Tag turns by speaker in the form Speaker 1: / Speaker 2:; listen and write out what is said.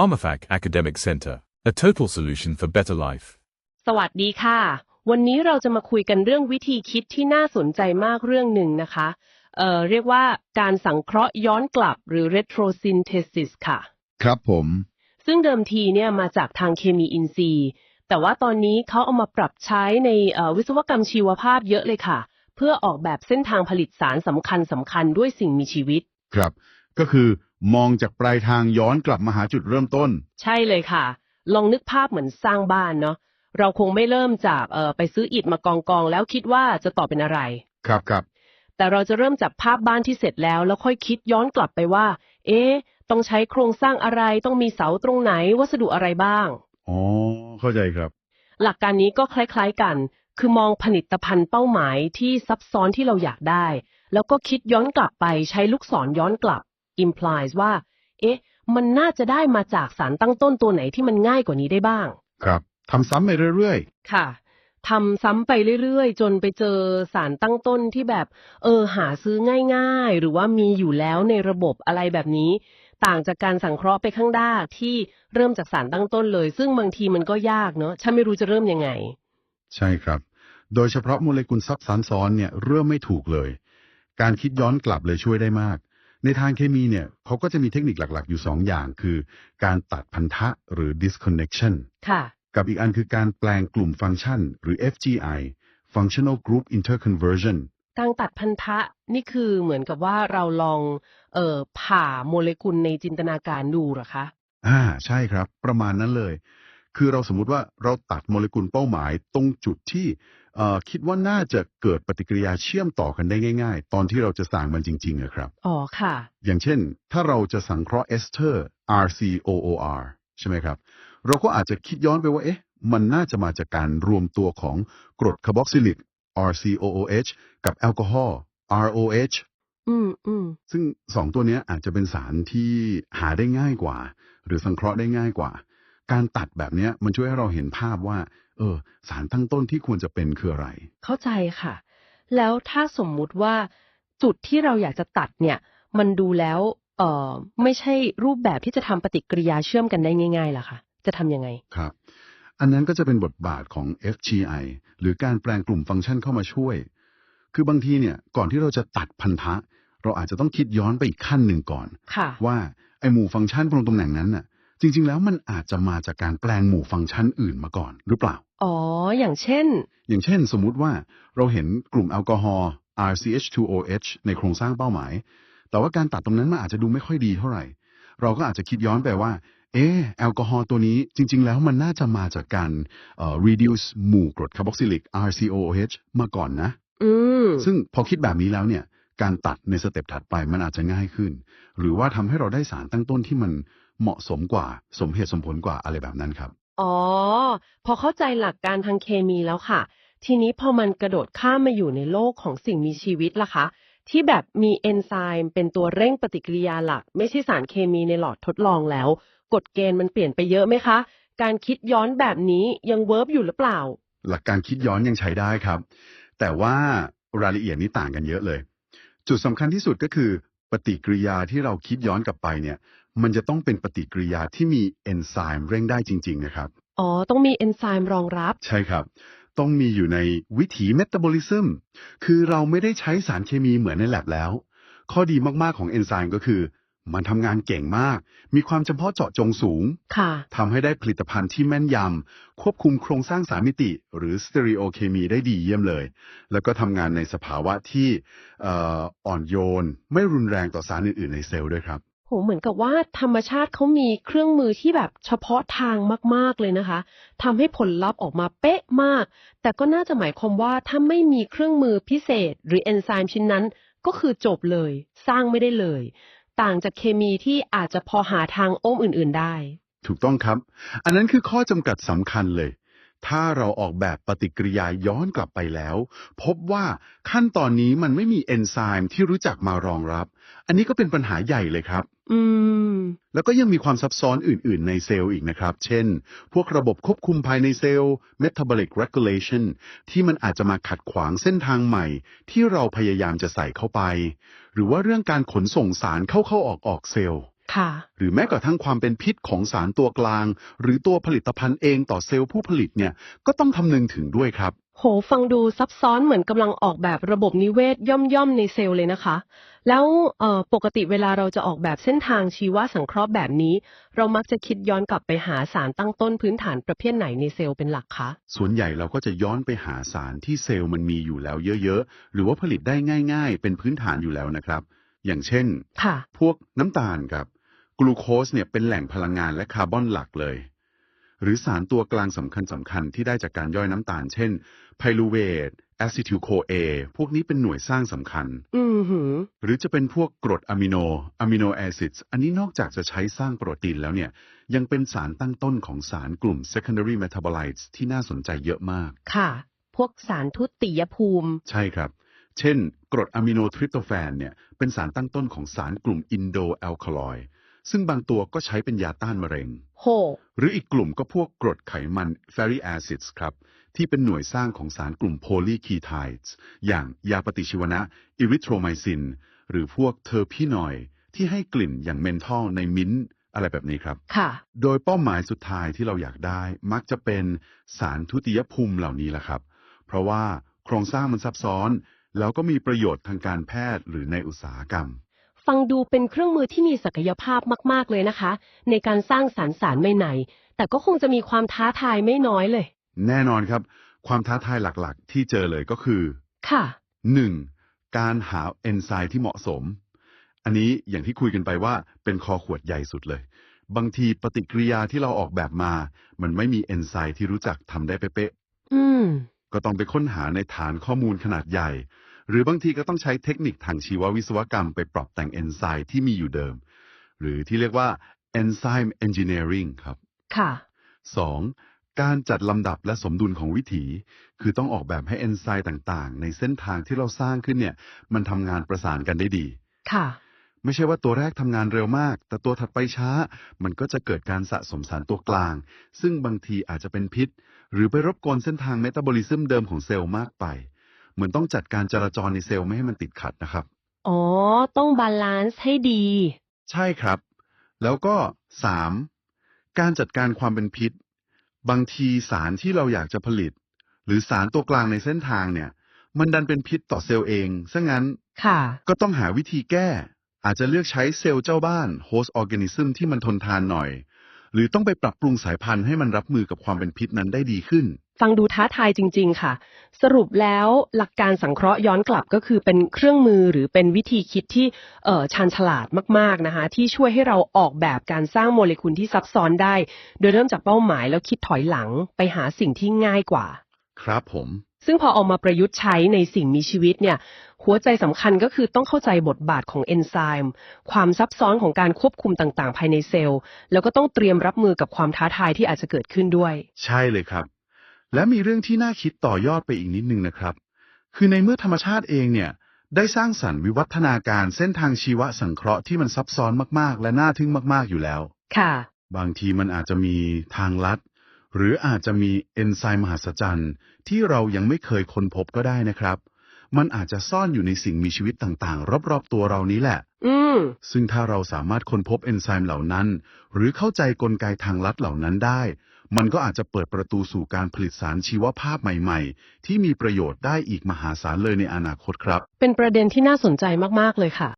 Speaker 1: PharmaFac Academic Center, a total solution for better life.
Speaker 2: สวัสดีค่ะ วันนี้เราจะมาคุยกันเรื่องวิธีคิดที่น่าสนใจมากเรื่องหนึ่งนะคะ เอ่อ เรียกว่าการสังเคราะห์ย้อนกลับหรือ retrosynthesis ค่ะ
Speaker 3: ครับผม
Speaker 2: ซึ่งเดิมทีเนี่ยมาจากทางเคมีอินทรีย์ แต่ว่าตอนนี้เขาเอามาปรับใช้ในเอ่อวิศวกรรมชีวภาพเยอะเลยค่ะ เพื่อออกแบบเส้นทางผลิตสารสำคัญสำคัญด้วยสิ่งมีชีวิต
Speaker 3: ครับ ก็คือ มองจากปลายทางย้อนกลับมาหาจุดเริ่มต้น
Speaker 2: ใช่เลยค่ะ ลองนึกภาพเหมือนสร้างบ้านเนาะเราคงไม่เริ่มจากเอ่อไปซื้ออิฐมากองกองๆแล้วคิดว่าจะต่อเป็นอะไร
Speaker 3: ครับครับ
Speaker 2: แต่เราจะเริ่มจากภาพบ้านที่เสร็จแล้ว แล้วค่อยคิดย้อนกลับไปว่า เอ๊ะต้องใช้โครงสร้างอะไรต้องมีเสาตรงไหนวัสดุอะไรบ้าง
Speaker 3: อ๋อ เข้าใจครับ
Speaker 2: หลักการนี้ก็คล้ายๆกัน คือมองผลิตภัณฑ์เป้าหมายที่ซับซ้อนที่เราอยากได้ แล้วก็คิดย้อนกลับไปใช้ลูกศรย้อนกลับ implies ว่า เอ๊ะ มันน่าจะได้มาจากสารตั้งต้นตัวไหนที่มันง่ายกว่านี้ได้บ้าง
Speaker 3: ครับทำซ้ำไปเรื่อย
Speaker 2: ค่ะทำซ้ำไปเรื่อยๆ จนไปเจอสารตั้งต้นที่แบบ เออ หาซื้อง่ายๆ หรือว่ามีอยู่แล้วในระบบอะไรแบบนี้ ต่างจากการสังเคราะห์ไปข้างหน้าที่เริ่มจากสารตั้งต้นเลย ซึ่งบางทีมันก็ยากเนอะฉันไม่รู้จะเริ่มยังไง
Speaker 3: ๆใช่ครับ โดยเฉพาะโมเลกุลซับซ้อนซ้อนเนี่ยเริ่มไม่ถูกเลย การคิดย้อนกลับเลยช่วยได้มาก ในทางเคมีเนี่ยเขาก็จะมีเทคนิคหลัก ๆ อยู่สองอย่าง คือ การตัดพันธะหรือ disconnection
Speaker 2: ค่ะ
Speaker 3: กับอีกอันคือการแปลงกลุ่มฟังก์ชัน หรือ FGI functional group interconversion
Speaker 2: การตัดพันธะนี่คือเหมือนกับว่าเราลองเอ่อผ่าโมเลกุลในจินตนาการดูเหรอคะ
Speaker 3: อ่าใช่ครับ ประมาณนั้นเลย คือเราสมมุติว่าเราตัดโมเลกุลเป้าหมายตรงจุดที่เอ่อ คิดว่าน่าจะเกิดปฏิกิริยาเชื่อมต่อกันได้ง่าย ๆ ตอนที่เราจะสร้างมันจริงๆอะครับ
Speaker 2: อ๋อค่ะ
Speaker 3: อย่างเช่น ถ้าเราจะสังเคราะห์เอสเตอร์ RCOOR ใช่ไหมครับ เราก็อาจจะคิดย้อนไปว่าเอ๊ะมันน่าจะมาจากการรวมตัวของกรดคาร์บอกซิลิก RCOOH กับแอลกอฮอล์ ROH
Speaker 2: อืมอืม
Speaker 3: ซึ่งสองตัวเนี้ยอาจจะเป็นสารที่หาได้ง่ายกว่า หรือสังเคราะห์ได้ง่ายกว่า การตัดแบบเนี้ยมันช่วยให้เราเห็นภาพว่า เออ สารตั้งต้นที่ควรจะเป็นคืออะไร
Speaker 2: เข้าใจค่ะ แล้วถ้าสมมุติว่าจุดที่เราอยากจะตัดเนี่ย มันดูแล้วเอ่อไม่ใช่รูปแบบที่จะทำปฏิกิริยาเชื่อมกันได้ง่ายๆล่ะคะจะทำยังไง
Speaker 3: ครับ อันนั้นก็จะเป็นบทบาทของ FGI หรือการแปลงกลุ่มฟังก์ชันเข้ามาช่วย คือบางทีเนี่ยก่อนที่เราจะตัดพันธะ เราอาจจะต้องคิดย้อนไปอีกขั้นหนึ่งก่อน
Speaker 2: ค่ะ
Speaker 3: ว่าไอหมู่ฟังก์ชันตรงตำแหน่งนั้นน่ะ จริง ๆ แล้วมันอาจจะมาจากการแปลงหมู่ฟังก์ชันอื่นมาก่อนหรือเปล่า
Speaker 2: อ๋อ อย่างเช่น
Speaker 3: อย่างเช่น สมมุติว่าเราเห็นกลุ่มแอลกอฮอล์ RCH2OH ในโครงสร้างเป้าหมาย แต่ว่าการตัดตรงนั้นมันอาจจะดูไม่ค่อยดีเท่าไหร่ เราก็อาจจะคิดย้อนไปว่า เอ๊ะแอลกอฮอล์ตัวนี้จริง ๆ แล้วมันน่าจะมาจากการเอ่อ reduce หมู่กรดคาร์บอกซิลิก RCOOH มาก่อนนะ
Speaker 2: อืม
Speaker 3: ซึ่งพอคิดแบบนี้แล้วเนี่ย การตัดในสเต็ปถัดไปมันอาจจะง่ายขึ้น หรือว่าทำให้เราได้สารตั้งต้นที่มัน เหมาะสมกว่าสมเหตุสมผลกว่าอะไรแบบนั้นครับ
Speaker 2: อ๋อ พอเข้าใจหลักการทางเคมีแล้วค่ะ ทีนี้พอมันกระโดดข้ามมาอยู่ในโลกของสิ่งมีชีวิตล่ะคะ ที่แบบมีเอนไซม์เป็นตัวเร่งปฏิกิริยาหลัก ไม่ใช่สารเคมีในหลอดทดลองแล้ว กฎเกณฑ์มันเปลี่ยนไปเยอะไหมคะ การคิดย้อนแบบนี้ยังเวิร์บอยู่หรือเปล่า
Speaker 3: หลักการคิดย้อนยังใช้ได้ครับ แต่ว่ารายละเอียดนี้ต่างกันเยอะเลย จุดสำคัญที่สุดก็คือปฏิกิริยาที่เราคิดย้อนกลับไปเนี่ย มันจะต้องเป็นปฏิกิริยาที่มีเอนไซม์เร่งได้จริง ๆ นะครับ
Speaker 2: อ๋อ ต้องมีเอนไซม์รองรับ
Speaker 3: ใช่ครับ ต้องมีอยู่ในวิถีเมตาบอลิซึมคือเราไม่ได้ใช้สารเคมีเหมือนในแลบแล้ว ข้อดีมากๆของเอนไซม์ก็คือ มันทำงานเก่งมาก มีความจำเพาะเจาะจงสูง
Speaker 2: ค่ะ
Speaker 3: ทำให้ได้ผลิตภัณฑ์ที่แม่นยำควบคุมโครงสร้างสามมิติ หรือสเตอริโอเคมีได้ดีเยี่ยมเลย แล้วก็ทำงานในสภาวะที่เอ่ออ่อนโยน ไม่รุนแรงต่อสารอื่นๆในเซลล์ด้วยครับ
Speaker 2: โหเหมือนกับว่าธรรมชาติเขามีเครื่องมือที่แบบเฉพาะทางมาก ๆเลยนะคะทำให้ผลลัพธ์ออกมาเป๊ะมาก แต่ก็น่าจะหมายความว่าถ้าไม่มีเครื่องมือพิเศษ หรือเอนไซม์ชิ้นนั้น ก็คือจบเลย สร้างไม่ได้เลย ต่างจากเคมีที่อาจจะพอหาทางโอ้มอื่น ๆได้
Speaker 3: ถูกต้องครับ อันนั้นคือข้อจำกัดสำคัญเลย ถ้าเราออกแบบปฏิกิริยาย้อนกลับไปแล้ว พบว่าขั้นตอนนี้มันไม่มีเอนไซม์ที่รู้จักมารองรับ อันนี้ก็เป็นปัญหาใหญ่เลยครับ
Speaker 2: อืม
Speaker 3: แล้วก็ยังมีความซับซ้อนอื่น ๆ ในเซลล์อีกนะครับ เช่น พวกระบบควบคุมภายในเซลล์ metabolic regulation ที่มันอาจจะมาขัดขวางเส้นทางใหม่ ที่เราพยายามจะใส่เข้าไป หรือว่าเรื่องการขนส่งสารเข้าๆออกๆเซลล์
Speaker 2: ค่ะ
Speaker 3: หรือแม้กระทั่งความเป็นพิษของสารตัวกลาง หรือตัวผลิตภัณฑ์เองต่อเซลล์ผู้ผลิตเนี่ย ก็ต้องคำนึงถึงด้วยครับ
Speaker 2: โหฟังดูซับซ้อนเหมือนกำลังออกแบบระบบนิเวศย่อมๆในเซลล์เลยนะคะ แล้วเอ่อปกติเวลาเราจะออกแบบเส้นทางชีวสังเคราะห์แบบนี้ เรามักจะคิดย้อนกลับไปหาสารตั้งต้นพื้นฐานประเภทไหนในเซลล์เป็นหลักคะ
Speaker 3: ส่วนใหญ่เราก็จะย้อนไปหาสารที่เซลล์มันมีอยู่แล้วเยอะๆ หรือว่าผลิตได้ง่ายๆ เป็นพื้นฐานอยู่แล้วนะครับ อย่างเช่น
Speaker 2: ค่ะ
Speaker 3: พวกน้ำตาลครับ กลูโคสเนี่ยเป็นแหล่งพลังงานและคาร์บอนหลักเลย หรือสารตัวกลางสำคัญสำคัญๆที่ได้จากการย่อยน้ำตาล เช่น ไพรูเวทแอซิทิลโคเอพวกนี้เป็นหน่วยสร้างสำคัญ
Speaker 2: อืมหือ
Speaker 3: หรือจะเป็นพวกกรดอะมิโนอะมิโนแอซิดอันนี้นอกจากจะใช้สร้างโปรตีนแล้วเนี่ย ยังเป็นสารตั้งต้นของสารกลุ่ม secondary metabolites ที่น่าสนใจเยอะมาก
Speaker 2: ค่ะ พวกสารทุติยภูมิ
Speaker 3: ใช่ครับ เช่น กรดอะมิโนทริปโตแฟนเนี่ย เป็นสารตั้งต้นของสารกลุ่มอินโดแอลคาลอยด์ ซึ่งบางตัวก็ใช้เป็นยาต้านมะเร็ง
Speaker 2: โห
Speaker 3: หรืออีกกลุ่มก็พวกกรดไขมัน fatty acids ครับ ที่เป็นหน่วยสร้างของสารกลุ่ม polyketides อย่างยาปฏิชีวนะ erythromycin หรือพวกเทอร์พีนอยด์ที่ให้กลิ่นอย่างเมนทอลในมิ้นท์อะไรแบบนี้ครับ
Speaker 2: ค่ะ
Speaker 3: โดยเป้าหมายสุดท้ายที่เราอยากได้ มักจะเป็นสารทุติยภูมิเหล่านี้แหละครับ เพราะว่าโครงสร้างมันซับซ้อน แล้วก็มีประโยชน์ทางการแพทย์หรือในอุตสาหกรรม
Speaker 2: ฟังดูเป็นเครื่องมือที่มีศักยภาพมาก ๆ เลยนะคะ ในการสร้างสารสารใหม่ๆแต่ก็คงจะมีความท้าทายไม่น้อยเลย
Speaker 3: แน่นอนครับ ความท้าทายหลักๆ ที่เจอเลยก็คือ
Speaker 2: ค่ะ
Speaker 3: 1. การหาเอนไซม์ที่เหมาะสม อันนี้อย่างที่คุยกันไปว่าเป็นคอขวดใหญ่สุดเลย บางทีปฏิกิริยาที่เราออกแบบมา มันไม่มีเอนไซม์ที่รู้จักทำได้เป๊ะ
Speaker 2: อืม
Speaker 3: ๆก็ต้องไปค้นหาในฐานข้อมูลขนาดใหญ่ หรือบางทีก็ต้องใช้เทคนิคทางชีววิศวกรรมไปปรับแต่งเอนไซม์ที่มีอยู่เดิม หรือที่เรียกว่า enzyme engineering ครับ
Speaker 2: ค่ะ
Speaker 3: 2. การจัดลำดับและสมดุลของวิถี คือต้องออกแบบให้เอนไซม์ต่างๆ ในเส้นทางที่เราสร้างขึ้นเนี่ย มันทำงานประสานกันได้ดี
Speaker 2: ค่ะ
Speaker 3: ไม่ใช่ว่าตัวแรกทำงานเร็วมาก แต่ตัวถัดไปช้า มันก็จะเกิดการสะสมสารตัวกลาง ซึ่งบางทีอาจจะเป็นพิษ หรือไปรบกวนเส้นทางเมตาบอลิซึมเดิมของเซลล์มากไป เหมือนต้องจัดการจราจรในเซลล์ไม่ให้มันติดขัดนะครับ
Speaker 2: อ๋อ ต้องบาลานซ์ให้ดี
Speaker 3: ใช่ครับ แล้วก็ 3. การจัดการความเป็นพิษ บางทีสารที่เราอยากจะผลิต หรือสารตัวกลางในเส้นทางเนี่ย มันดันเป็นพิษต่อเซลล์เองซะงั้น
Speaker 2: ค่ะ
Speaker 3: ก็ต้องหาวิธีแก้ อาจจะเลือกใช้เซลล์เจ้าบ้าน host organism ที่มันทนทานหน่อย หรือต้องไปปรับปรุงสายพันธุ์ให้มันรับมือกับความเป็นพิษนั้นได้ดีขึ้น
Speaker 2: ฟังดูท้าทายจริง ๆ ค่ะ สรุปแล้วหลักการสังเคราะห์ย้อนกลับก็คือเป็นเครื่องมือหรือเป็นวิธีคิดที่เอ่อชาญฉลาดมาก ๆ นะคะ ที่ช่วยให้เราออกแบบการสร้างโมเลกุลที่ซับซ้อนได้ โดยเริ่มจากเป้าหมายแล้วคิดถอยหลังไปหาสิ่งที่ง่ายกว่า
Speaker 3: ครับผม
Speaker 2: ซึ่งพอเอามาประยุกต์ใช้ในสิ่งมีชีวิตเนี่ย หัวใจสำคัญก็คือต้องเข้าใจบทบาทของเอนไซม์ความซับซ้อนของการควบคุมต่างๆ ภายในเซลล์ แล้วก็ต้องเตรียมรับมือกับความท้าทายที่อาจจะเกิดขึ้นด้วย
Speaker 3: ใช่เลยครับ และมีเรื่องที่น่าคิดต่อยอดไปอีกนิดนึงนะครับ คือในเมื่อธรรมชาติเองเนี่ยได้สร้างสรรค์วิวัฒนาการเส้นทางชีวสังเคราะห์ที่มันซับซ้อนมากๆ และน่าทึ่งมากๆอยู่แล้ว
Speaker 2: ค่ะ
Speaker 3: บางทีมันอาจจะมีทางลัด หรืออาจจะมีเอนไซม์มหัศจรรย์ที่เรายังไม่เคยค้นพบก็ได้นะครับ มันอาจจะซ่อนอยู่ในสิ่งมีชีวิตต่างๆ รอบๆ ตัวเรานี้แหละ
Speaker 2: อืม
Speaker 3: ซึ่งถ้าเราสามารถค้นพบเอนไซม์เหล่านั้น หรือเข้าใจกลไกทางลัดเหล่านั้นได้ มันก็อาจจะเปิดประตูสู่การผลิตสารชีวภาพใหม่ๆ ที่มีประโยชน์ได้อีกมหาศาลเลยในอนาคตครับ
Speaker 2: เป็นประเด็นที่น่าสนใจมาก ๆ เลยค่ะ